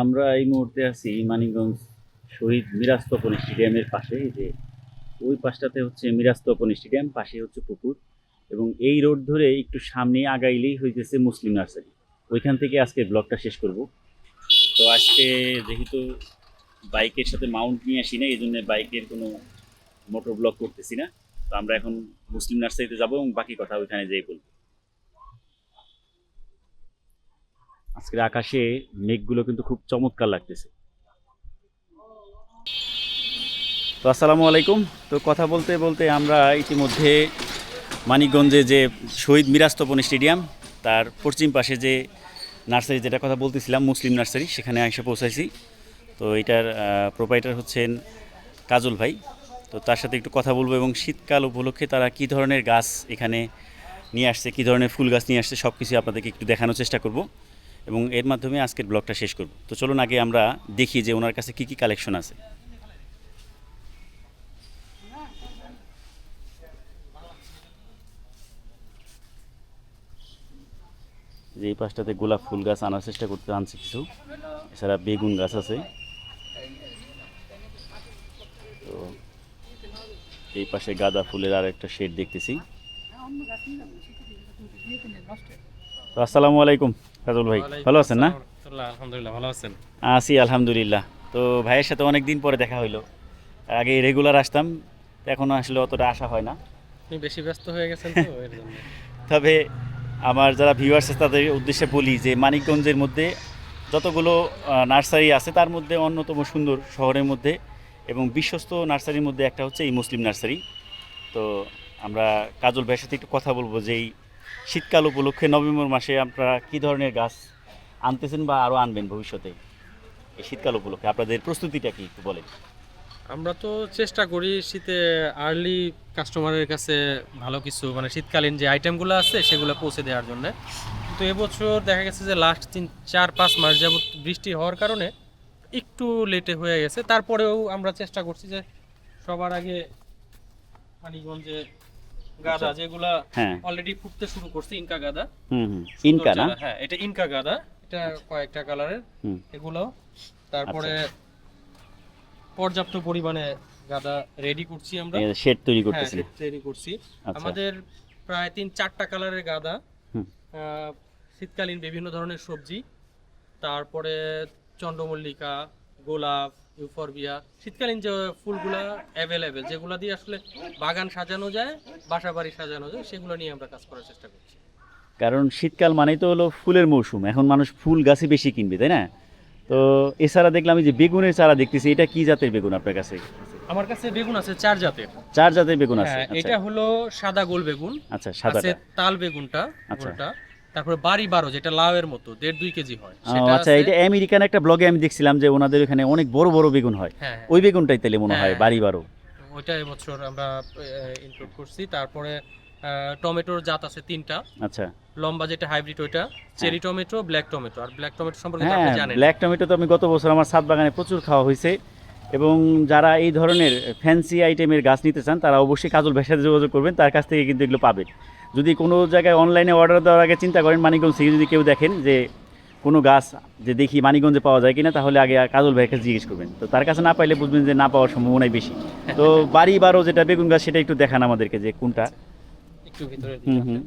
আমরা এই মুহূর্তে আছি মানিকগঞ্জ শহীদ মিরাজ তপন স্টেডিয়ামের পাশে যে ওই পাশটাতে হচ্ছে মিরাজ তপন স্টেডিয়াম, পাশে হচ্ছে পুকুর এবং এই রোড ধরে একটু সামনে আগাইলেই হইতেছে মুসলিম নার্সারি। ওইখান থেকে আজকে ব্লগটা শেষ করব। তো আজকে যেহেতু বাইকের সাথে মাউন্ট নিয়ে আসি না এই জন্য বাইকের কোনো মোটর ব্লগ করতেছি না। তো আমরা এখন মুসলিম নার্সারিতে যাব এবং বাকি কথা ওইখানে যেয়ে বলব। আজকের আকাশে মেঘগুলো কিন্তু খুব চমৎকার লাগতেছে। তো আসসালামু আলাইকুম। তো কথা বলতে বলতে আমরা ইতিমধ্যে মানিকগঞ্জে যে শহীদ মিরাস্তপন স্টেডিয়াম, তার পশ্চিম পাশে যে নার্সারি, যেটা কথা বলতেছিলাম, মুসলিম নার্সারি, সেখানে এসে পৌঁছাইছি। তো এটার প্রোপাইটার হচ্ছেন কাজল ভাই। তো তার সাথে একটু কথা বলব এবং শীতকাল উপলক্ষে তারা কী ধরনের গাছ এখানে নিয়ে আসছে, কী ধরনের ফুল গাছ নিয়ে আসছে সব কিছু আপনাদেরকে একটু দেখানোর চেষ্টা করব। এবং এর মাধ্যমে আজকের ব্লগটা শেষ করব। তো চলুন আগে আমরা দেখি যে ওনার কাছে কী কী কালেকশন আছে। যে এই পাশটাতে গোলাপ ফুল গাছ আনার চেষ্টা করতে আনছি কিছু। এছাড়া বেগুন গাছ আছে। তো এই পাশে গাঁদা ফুলের আর একটা শেড দেখতেছি। তো আসসালামু আলাইকুম কাজল ভাই। ভালো আছেন না? আলহামদুলিল্লাহ, ভালো আছেন। আছি আলহামদুলিল্লাহ। তো ভাইয়ের সাথে অনেক দিন পরে দেখা হইল। আগে রেগুলার আসতাম এখন আসলে অতটা আশা হয় না। বেশি ব্যস্ত হয়ে গেছেন তো তবে আমার যারা ভিউয়ার্স আছে তাদের উদ্দেশ্যে বলি যে মানিকগঞ্জের মধ্যে যতগুলো নার্সারি আছে তার মধ্যে অন্যতম সুন্দর শহরের মধ্যে এবং বিশ্বস্ত নার্সারির মধ্যে একটা হচ্ছে এই মুসলিম নার্সারি। তো আমরা কাজল ভাইয়ের সাথে একটু কথা বলব যে এই শীতকাল উপলক্ষে নভেম্বর মাসে আপনারা কি ধরনের গাছ আনতেছেন বা আরও আনবেন ভবিষ্যতে? এই শীতকাল উপলক্ষে আপনাদের প্রস্তুতিটা কি একটু বলেন। আমরা তো চেষ্টা করি শীতে আর্লি কাস্টমারের কাছে ভালো কিছু মানে শীতকালীন যে আইটেমগুলো আছে সেগুলো পৌঁছে দেওয়ার জন্য। কিন্তু এবছর দেখা গেছে যে লাস্ট তিন, চার, পাঁচ মাস যাবত বৃষ্টি হওয়ার কারণে একটু লেটে হয়ে গেছে। তারপরেও আমরা চেষ্টা করছি যে সবার আগে মানিকগঞ্জে গাদা যেগুলা হ্যাঁ। অলরেডি ফুটতে শুরু করছে ইনকা গাদা। হুম হুম। ইনকা না? হ্যাঁ এটা ইনকা গাদা। এটা কয়েকটা কালারের এগুলো তারপরে পর্যাপ্ত পরিমাণে গাদা রেডি করছি আমরা। শেড তৈরি হ্যাঁ করতেছেন রেডি করছি। আচ্ছা। আমাদের প্রায় তিন চারটা কালারের গাদা। শীতকালীন বিভিন্ন ধরনের সবজি। তারপরে চন্দ্রমল্লিকা গোলাপ ইউফরবিয়া শীতকালীন যে ফুলগুলা অ্যাভেলেবেল যেগুলো দিয়ে আসলে বাগান সাজানো যায় বাসা বাড়ি সাজানো যায় সেগুলো নিয়ে আমরা কাজ করার চেষ্টা করছি। কারণ শীতকাল মানেই তো হলো ফুলের মৌসুম। এখন মানুষ ফুল গাছে বেশি কিনবে তাই না? তো এছাড়া দেখলাম যে বেগুনের চারা দেখতেছি এটা কি জাতের বেগুন আপনার কাছে? আমার কাছে বেগুন আছে চার জাতের। চার জাতের বেগুন আছে হ্যাঁ আচ্ছা। এটা হলো সাদা গোল বেগুন আচ্ছা সাদাটা। তাল বেগুনটা আচ্ছা। তারপরে বাড়ি বারো যেটা লাউয়ের মতো দেড় দুই কেজি হয়। আচ্ছা এটা আমেরিকান একটা ব্লগে আমি দেখছিলাম যে ওনাদের এখানে অনেক বড় বড় বেগুন হয়। হ্যাঁ ওই বেগুনটাই তাহলে মনে হয় হ্যাঁ। বাড়ি বারো। ওইটা এবছর আমরা ইনক্লুড করছি। তারপরে টমেটোর জাত আছে তিনটা। আচ্ছা। লম্বা যেটা হাইব্রিড ওইটা চেরি টমেটো ব্ল্যাক টমেটো। আর ব্ল্যাক টমেটো সম্পর্কে আপনি হ্যাঁ জানেন ব্ল্যাক টমেটো তো আমি গত বছর আমার ছাদ বাগানে প্রচুর খাওয়া হয়েছে। এবং যারা এই ধরনের ফ্যান্সি আইটেমের গাছ নিতে চান তারা অবশ্যই কাজল সাথে যোগাযোগ করবেন তার কাছ থেকে কিন্তু এগুলো পাবেন। যদি কোনো জায়গায় অনলাইনে অর্ডার দেওয়ার আগে চিন্তা করেন মানিকগঞ্জ থেকে যদি কেউ দেখেন যে কোনো গাছ যে দেখি মানিকগঞ্জে পাওয়া যায় কিনা তাহলে আগে কাজল ভাইয়ের কাছে জিজ্ঞেস করবেন। তো তার কাছে না পাইলে বুঝবেন যে না পাওয়ার সম্ভাবনাই বেশি। তো বাড়ি বারো যেটা বেগুন গাছ সেটা একটু দেখান আমাদেরকে যে কোনটা। একটু ভিতরে হুম হুম।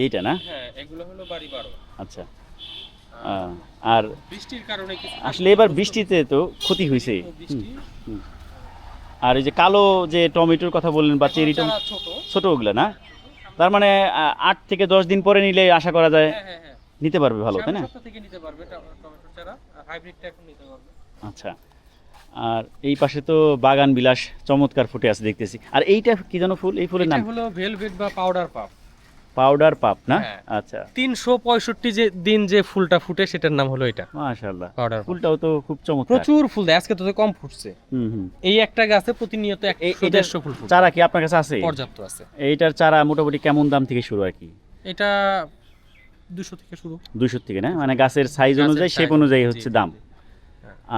এইটা না? হ্যাঁ এগুলো হলো বাড়ি বারো। আচ্ছা। আর বৃষ্টির কারণে আসলে এবার বৃষ্টিতে তো ক্ষতি হয়েছে বৃষ্টি? আর এই যে কালো যে টমেটোর কথা বললেন বা চেরি ছোট। ওগুলো না? তার মানে আট থেকে দশ দিন পরে নিলে আশা করা যায় হ্যাঁ হ্যাঁ হ্যাঁ। নিতে পারবে ভালো তাই না? আচ্ছা। আর এই পাশে তো বাগান বিলাস চমৎকার ফুটে আছে দেখতেছি। আর এইটা কি যেন ফুল? এই ফুলের নাম? হলো ভেলভেট বা পাউডার পাপ। পাউডার পাপ না? হ্যাঁ। আচ্ছা। তিনশো পঁয়ষট্টি যে দিন যে ফুলটা ফুটে সেটার নাম হলো এটা। মাশাআল্লাহ। পাউডার ফুলটাও তো খুব চমৎকার। প্রচুর ফুল দেয় আজকে তো কম ফুটছে। এই একটা গাছে প্রতিনিয়ত দেড়শো ফুল চারা কি আপনার কাছে আছে? পর্যাপ্ত আছে। এইটার চারা মোটামুটি কেমন দাম থেকে শুরু আর কি? এটা দুশো থেকে শুরু। দুইশো থেকে না? মানে গাছের সাইজ অনুযায়ী শেপ অনুযায়ী হচ্ছে দাম।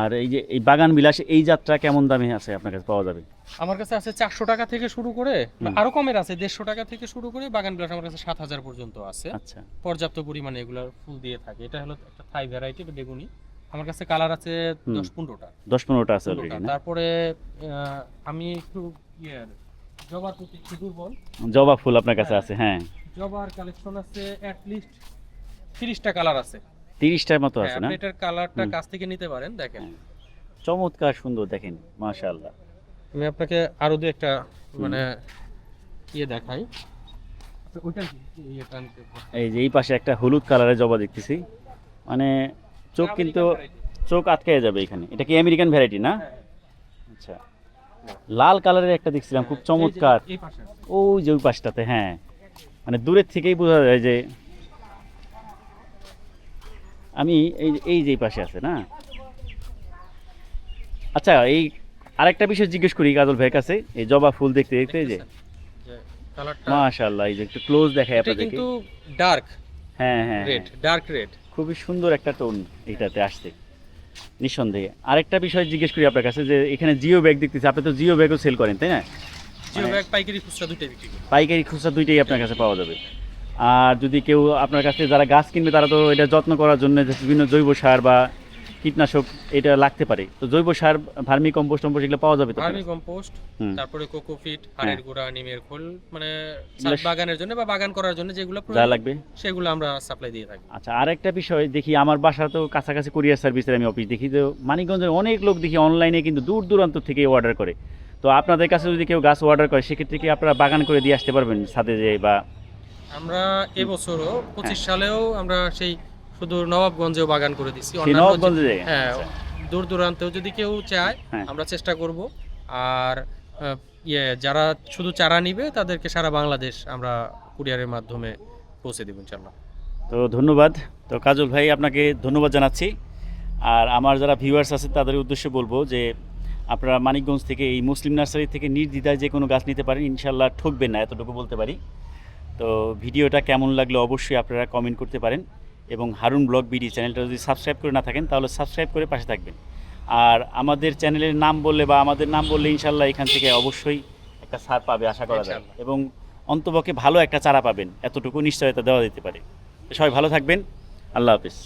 আর এই যে এই বাগান বিলাস এই যাত্রা কেমন দামে আছে আপনার কাছে পাওয়া যাবে? আমার কাছে আছে চারশো টাকা থেকে শুরু করে আরও কমের আছে দেড়শো টাকা থেকে শুরু করে বাগান বিলাস আমার কাছে সাত হাজার পর্যন্ত আছে। আচ্ছা। পর্যাপ্ত পরিমাণে এগুলোর ফুল দিয়ে থাকে। এটা হলো একটা থাই ভ্যারাইটি বেগুনি। আমার কাছে কালার আছে দশ পনেরোটা। দশ পনেরোটা আছে তারপরে আমি একটু ইয়ে জবার প্রতি একটু দুর্বল। জবা ফুল আপনার কাছে আছে হ্যাঁ। জবার কালেকশন আছে অ্যাট লিস্ট তিরিশটা কালার আছে। তিরিশটার মতো হ্যাঁ, আছে না? এটার কালারটা কাছ থেকে নিতে পারেন দেখেন। চমৎকার সুন্দর দেখেন মাশাআল্লাহ। আমি আপনাকে আরও দু একটা মানে ইয়ে দেখাই। পারেন। এই যে এই পাশে একটা হলুদ কালারের জবা দেখতেছি। মানে চোখ কিন্তু চোখ আটকে যাবে এখানে। এটা কি আমেরিকান ভ্যারাইটি না? হ্যাঁ, আচ্ছা। লাল কালারের একটা দেখছিলাম খুব চমৎকার। ওই যে ওই পাশটাতে হ্যাঁ। মানে দূরের থেকেই বোঝা যায় যে আমি এই এই যে পাশে আছে না? আচ্ছা এই আরেকটা বিষয় জিজ্ঞেস করি কাজল ভাইয়ের কাছে এই জবা ফুল দেখতে দেখতে এই যে। মাশাআল্লাহ এই যে একটু ক্লোজ দেখায় আপনাদেরকে। কিন্তু ডার্ক হ্যাঁ হ্যাঁ রেড। ডার্ক রেড খুবই সুন্দর একটা টোন এটাতে আসছে নিঃসন্দেহে। আরেকটা বিষয় জিজ্ঞেস করি আপনার কাছে যে এখানে জিও ব্যাগ দেখতেছি আপনি তো জিও ব্যাগও সেল করেন তাই না? জিও মানে- ব্যাগ পাইকারি খুচরা দুইটাই বিক্রি করি। পাইকারি খুচরা দুইটাই আপনার কাছে পাওয়া যাবে। আর যদি কেউ আপনার কাছে যারা গাছ কিনবে তারা তো এটা যত্ন করার জন্য বিভিন্ন জৈব সার বা কীটনাশক এটা লাগতে পারে। তো জৈব সার ভার্মি কম্পোস্ট টম্পোস্ট এগুলো পাওয়া যাবে তো ভার্মি কম্পোস্ট তারপরে কোকোফিট হ্যাঁ। হাড়ের গুঁড়া নিমের খোল মানে বাগানের জন্য বা বাগান করার জন্য যেগুলো যা লাগবে। সেগুলো আমরা সাপ্লাই দিয়ে থাকি। আচ্ছা আরেকটা বিষয় দেখি আমার বাসা তো কাছাকাছি কুরিয়ার সার্ভিসের আমি অফিস দেখি তো মানিকগঞ্জের অনেক লোক দেখি অনলাইনে কিন্তু দূর দূরান্ত থেকে অর্ডার করে। তো আপনাদের কাছে যদি কেউ গাছ অর্ডার করে সেক্ষেত্রে কি আপনারা বাগান করে দিয়ে আসতে পারবেন সাথে যে বা আমরা এবছরও পঁচিশ সালেও আমরা সেই শুধু নবাবগঞ্জেও বাগান করে যে- নবাবগঞ্জে হ্যাঁ আচ্ছা। দূর দূরান্তেও যদি কেউ চায় হ্যাঁ। আমরা চেষ্টা করব। আর ইয়ে যারা শুধু চারা নিবে তাদেরকে সারা বাংলাদেশ আমরা কুরিয়ারের মাধ্যমে পৌঁছে দেবো ইনশাল্লাহ তো ধন্যবাদ। তো কাজল ভাই আপনাকে ধন্যবাদ জানাচ্ছি। আর আমার যারা ভিউয়ার্স আছে তাদের উদ্দেশ্যে বলব যে আপনারা মানিকগঞ্জ থেকে এই মুসলিম নার্সারি থেকে নির্দ্বিধায় যে কোনো গাছ নিতে পারেন ইনশাল্লাহ ঠকবেন না এতটুকু বলতে পারি। তো ভিডিওটা কেমন লাগল অবশ্যই আপনারা কমেন্ট করতে পারেন এবং হারুন ব্লগ বিডি চ্যানেলটা যদি সাবস্ক্রাইব করে না থাকেন তাহলে সাবস্ক্রাইব করে পাশে থাকবেন। আর আমাদের চ্যানেলের নাম বললে বা আমাদের নাম বললে ইনশাল্লাহ এখান থেকে অবশ্যই একটা সার পাবে আশা করা যায়। এবং অন্তপক্ষে ভালো একটা চারা পাবেন এতটুকু নিশ্চয়তা দেওয়া যেতে পারে। সবাই ভালো থাকবেন। আল্লাহ হাফিজ।